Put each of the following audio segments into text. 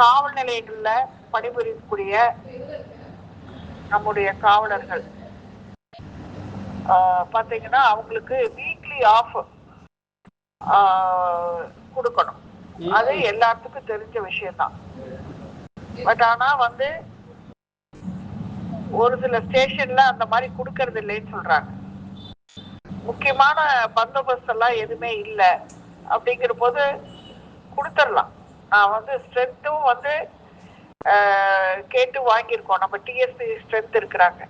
காவல் நிலையங்கள்ல பணிபுரியக்கூடிய நம்முடைய காவலர்கள். பாத்தீங்கன்னா அவங்களுக்கு வீக்லி ஆஃப் கொடுக்கணும். அது எல்லாத்துக்கும் தெரிஞ்ச விஷயம்தான். பட் ஆனா வந்து ஒரு சில ஸ்டேஷன்ல அந்த மாதிரி கொடுக்கறது இல்லைன்னு சொல்றாங்க. முக்கியமான பந்தோபஸ்து எல்லாம் எதுவுமே இல்லை. அப்படிங்கிற போது கொடுத்துடலாம். நான் வந்து ஸ்ட்ரென்த்தும் வந்து ஆஹ், கேட்டு வாங்கியிருக்கோம். நம்ம டிஎஸ்பி ஸ்ட்ரென்த் இருக்கிறாங்க.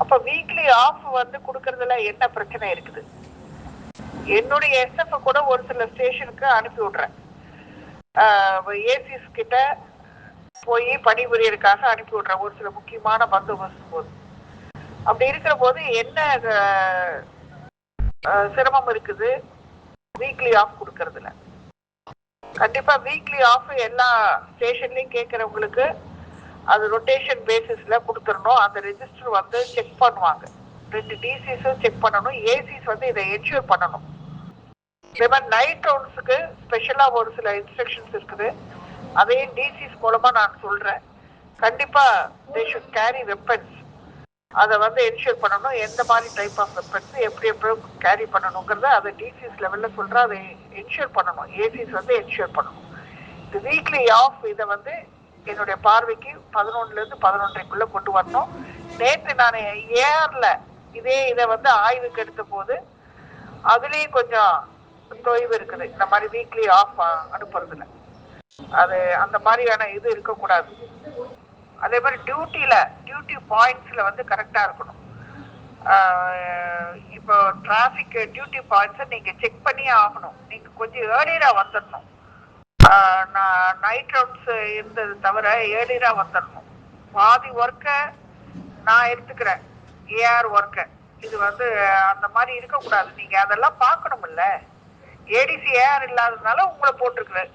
அப்ப வீக்லி ஆஃப் வந்து கொடுக்கறதுல என்ன பிரச்சனை இருக்குது? என்னுடைய எஸ்எஃப் கூட ஒரு சில ஸ்டேஷனுக்கு அனுப்பி விடுறேன். ஏசிஸ் கிட்ட போய் பணிபுரியறதுக்காக அனுப்பி விடுறேன். ஒரு சில முக்கியமான பந்தோபஸ்து போது. அப்படி இருக்கிற போது என்ன சிரமம் இருக்குது? வீக்லி ஆஃப் கொடுக்கறதுல. கண்டிப்பா வீக்லி ஆஃப் எல்லா ஸ்டேஷன்லயும் கேட்கறவங்களுக்கு அது ரொட்டேஷன் பேசிஸ்ல கொடுத்துடணும். அந்த ரெஜிஸ்டர் வந்து செக் பண்ணுவாங்க. ரெண்டு டிசிஸும் செக் பண்ணணும். ஏசிஸ் வந்து இதை என்ஷூர் பண்ணணும். இதே மாதிரி நைட் ரவுண்ட்ஸுக்கு ஸ்பெஷலா ஒரு சில இன்ஸ்ட்ரக்ஷன்ஸ் இருக்குது. அதையும் டிசிஸ் மூலமா நான் சொல்றேன். கண்டிப்பா தே ஷுட் கேரி வெப்பன்ஸ் அதை வந்து என்ஷூர் பண்ணணும். எந்த மாதிரி டைப் ஆஃப் வெப்பன்ஸ் எப்படி எப்படி கேரி பண்ணணுங்கிறத அதை டிசிஸ் லெவலில் சொல்கிற அதை என்ஷூர் பண்ணணும். ஏசிஸ் வந்து என்ஷூர் பண்ணணும். இந்த வீக்லி ஆஃப் இதை வந்து என்னுடைய பார்வைக்கு பதினொன்னுலேருந்து பதினொன்றைக்குள்ளே கொண்டு வரணும். நேற்று நான் ஏர்ல இதே இதை வந்து ஆய்வுக்கு எடுத்த போது அதுலேயும் கொஞ்சம் தொய்வு இருக்குது. இந்த மாதிரி வீக்லி ஆஃப் அனுப்புறதுல. அது அந்த மாதிரியான இது இருக்கக்கூடாது. அதே மாதிரி டியூட்டியில் டியூட்டி பாயிண்ட்ஸ்ல வந்து கரெக்டா இருக்கணும். இப்போ டிராஃபிக் டியூட்டி பாயிண்ட்ஸை நீங்க செக் பண்ணியே ஆகணும். நீங்க கொஞ்சம் ஏர்லியரா வந்துடணும் நான் நைட் ரவுண்ட்ஸ் இருந்தது தவிர ஏர்லியரா வந்துடணும் பாதி ஒர்க்கை நான் எடுத்துக்கிறேன். ஏஆர் ஒர்க்கை இது வந்து அந்த மாதிரி இருக்கக்கூடாது. நீங்க அதெல்லாம் பார்க்கணும்ல ஏடிசி ஏஆர் இல்லாததுனால உங்களை போட்டிருக்கிறேன்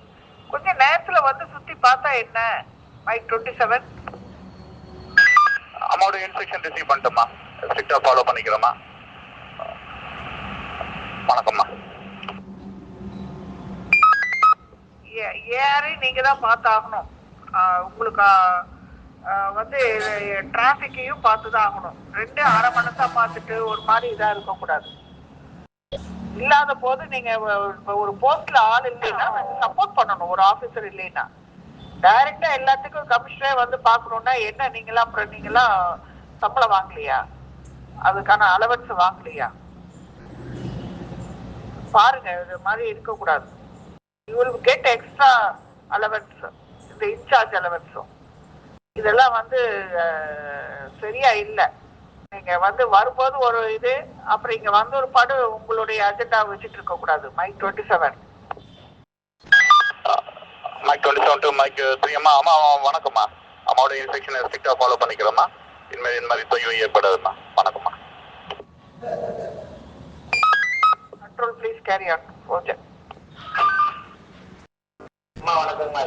கொஞ்சம் நேரத்தில் வந்து சுற்றி பார்த்தா என்ன? மைக் டுவெண்ட்டி செவன் அம்மாவோட இன்ஸ்ட்ரக்ஷன் ரிசீவ் பண்ணிட்டோமா ஸ்ட்ரிக்டாக ஃபாலோ பண்ணிக்கிறோமா வணக்கம்மா. ஏஆரை நீங்க தான் பார்த்தாகணும். உங்களுக்கு வந்து டிராஃபிக்கையும் பார்த்து தான் ஆகணும். ரெண்டு அரை மனசா பார்த்துட்டு ஒரு மாதிரி இதா இருக்க கூடாது இல்லாத போது நீங்க ஒரு போஸ்ட்ல ஆள் இல்லைன்னா சப்போர்ட் பண்ணணும். ஒரு ஆபீசர் இல்லைன்னா. டைரக்டா எல்லாத்துக்கும் கமிஷனரே வந்து பாக்கணும்னா என்ன? நீங்களாம் அப்புறம் நீங்களா சம்பளம் வாங்கலையா? அதுக்கான அலவன்ஸ் வாங்கலையா? பாருங்க இது மாதிரி இருக்கக்கூடாது. You will get extra allowance இந்த இன்சார்ஜ் அலவன்ஸும் இதெல்லாம் வந்து சரியா இல்லை. நீங்க வந்து வரும்போது ஒரு இது அப்புறம் இங்க வந்து ஒரு படம் உங்களுடைய அஜெண்டா வச்சுட்டு இருக்க கூடாது mike twenty seven mike twenty seven to mike three அம்மா வணக்கம்மா. அம்மாவோட இன்ஸ்ட்ரக்ஷனை ஸ்ட்ரிக்டாக ஃபாலோ பண்ணிக்கிறோம்மா. இனிமேல் இந்த மாதிரி தொய்வு ஏற்படாதும்மா. வணக்கம்மா. Control please carry on okay அம்மா வணக்கம்மா.